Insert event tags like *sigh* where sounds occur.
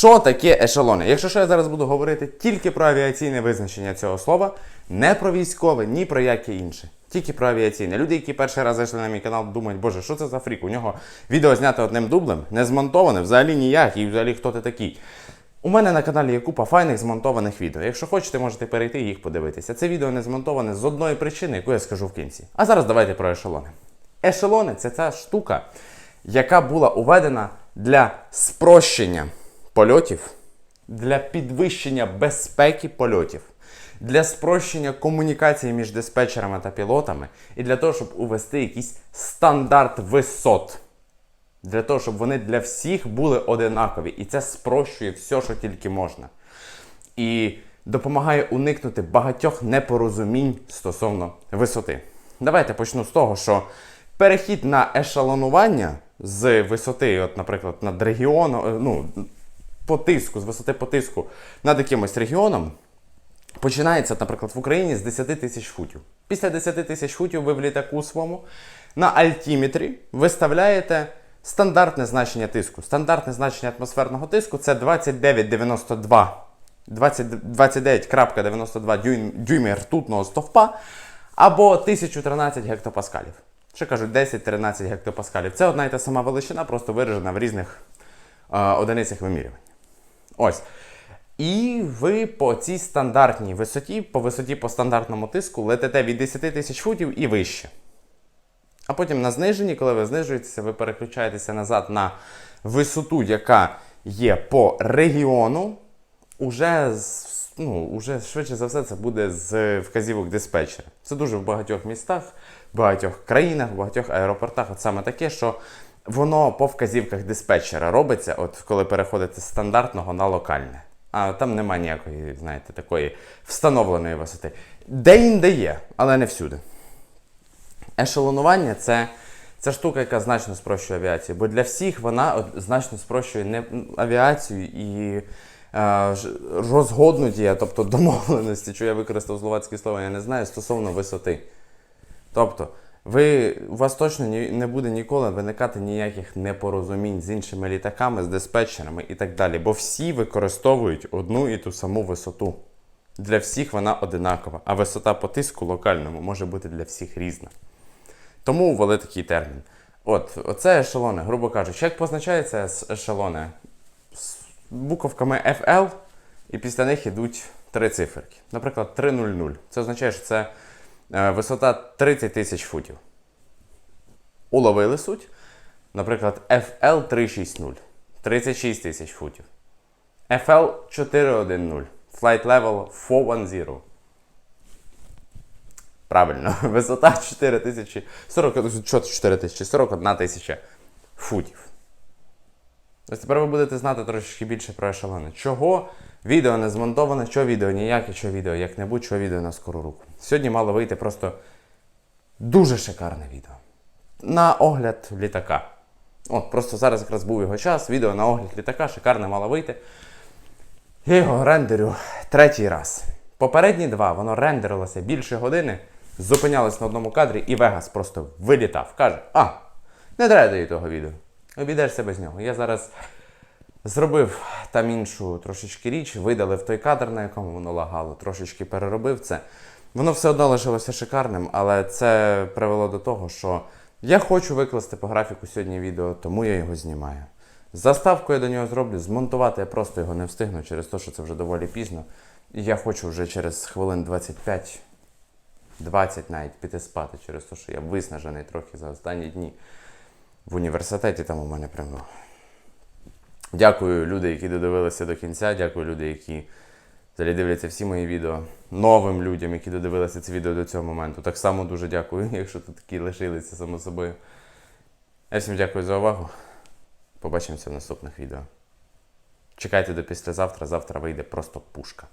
Що таке ешелони? Якщо що я зараз буду говорити тільки про авіаційне визначення цього слова, не про військове, ні про яке інше. Тільки про авіаційне. Люди, які перший раз зайшли на мій канал, думають, боже, що це за фрік? У нього відео знято одним дублем, не змонтоване, взагалі ніяк, і взагалі хто ти такий. У мене на каналі є купа файних змонтованих відео. Якщо хочете, можете перейти і їх подивитися. Це відео не змонтоване з одної причини, яку я скажу в кінці. А зараз давайте про ешелони. Ешелони це ця штука, яка була уведена для спрощення польотів, для підвищення безпеки польотів, для спрощення комунікації між диспетчерами та пілотами і для того, щоб увести якийсь стандарт висот. Для того, щоб вони для всіх були одинакові. І це спрощує все, що тільки можна. І допомагає уникнути багатьох непорозумінь стосовно висоти. Давайте почну з того, що перехід на ешелонування з висоти, от, наприклад, над регіоном, е, ну, по тиску, з висоти по тиску над якимось регіоном, починається, наприклад, в Україні з 10 тисяч футів. Після 10 тисяч футів ви в літаку своєму на альтіметрі виставляєте стандартне значення тиску. Стандартне значення атмосферного тиску це 29,92 20 29,92 дюйм, дюйми ртутного стовпа або 1013 гектопаскалів. Ще кажуть 10-13 гектопаскалів. Це одна і та сама величина, просто виражена в різних е, одиницях вимірювання. Ось. І ви по цій стандартній висоті, по висоті по стандартному тиску, летите від 10 тисяч футів і вище. А потім на зниженні, коли ви знижуєтеся, ви переключаєтеся назад на висоту, яка є по регіону. Уже, ну, уже швидше за все це буде з вказівок диспетчера. Це дуже в багатьох містах, в багатьох країнах, в багатьох аеропортах. От саме таке, що воно по вказівках диспетчера робиться, от коли переходите з стандартного на локальне. А там немає ніякої, знаєте, такої встановленої висоти. Де-інде є, але не всюди. Ешелонування це, це штука, яка значно спрощує авіацію, бо для всіх вона от, значно спрощує не авіацію і е, розгоднуті, тобто домовленості, що я використав словацьке слово, я не знаю, стосовно висоти. Тобто, ви, у вас точно не буде ніколи виникати ніяких непорозумінь з іншими літаками, з диспетчерами і так далі, бо всі використовують одну і ту саму висоту. Для всіх вона одинакова, а висота по тиску локальному може бути для всіх різна. Тому ввели такий термін. От, оце ешелони, грубо кажучи, як позначаються ес- ешелони? З буковками FL, і після них йдуть три циферки. Наприклад, 300. Це означає, що це висота 30 тисяч футів. Уловили суть. Наприклад, FL 360 36 тисяч футів. FL 410 Flight Level 410. Правильно, *laughs* висота 4 тисячі, 40, 4 тисячі, 41 тисяча футів. Ось тепер ви будете знати трошки більше про ешелони. Чого відео не змонтоване, що відео ніяке, що відео як-небудь, що відео на скору руку. Сьогодні мало вийти просто дуже шикарне відео. На огляд літака. От, просто зараз якраз був його час, відео на огляд літака, шикарне мало вийти. Я його рендерю третій раз. Попередні два, воно рендерилося більше години, зупинялось на одному кадрі, і Вегас просто вилітав. Каже: А, не треба тобі того відео. Обійдешся без нього. Я зараз зробив там іншу трошечки річ, видалив той кадр, на якому воно лагало, трошечки переробив це. Воно все одно лишилося шикарним, але це привело до того, що я хочу викласти по графіку сьогодні відео, тому я його знімаю. Заставку я до нього зроблю, змонтувати я просто його не встигну через те, що це вже доволі пізно. І я хочу вже через хвилин 25, 20 навіть піти спати через те, що я виснажений трохи за останні дні в університеті там у мене прям. Дякую люди, які додивилися до кінця. Дякую люди, які взагалі дивляться всі мої відео. Новим людям, які додивилися це відео до цього моменту. Так само дуже дякую, *laughs* якщо тут такі лишилися само собою. Я всім дякую за увагу. Побачимося в наступних відео. Чекайте до післязавтра, завтра вийде просто пушка.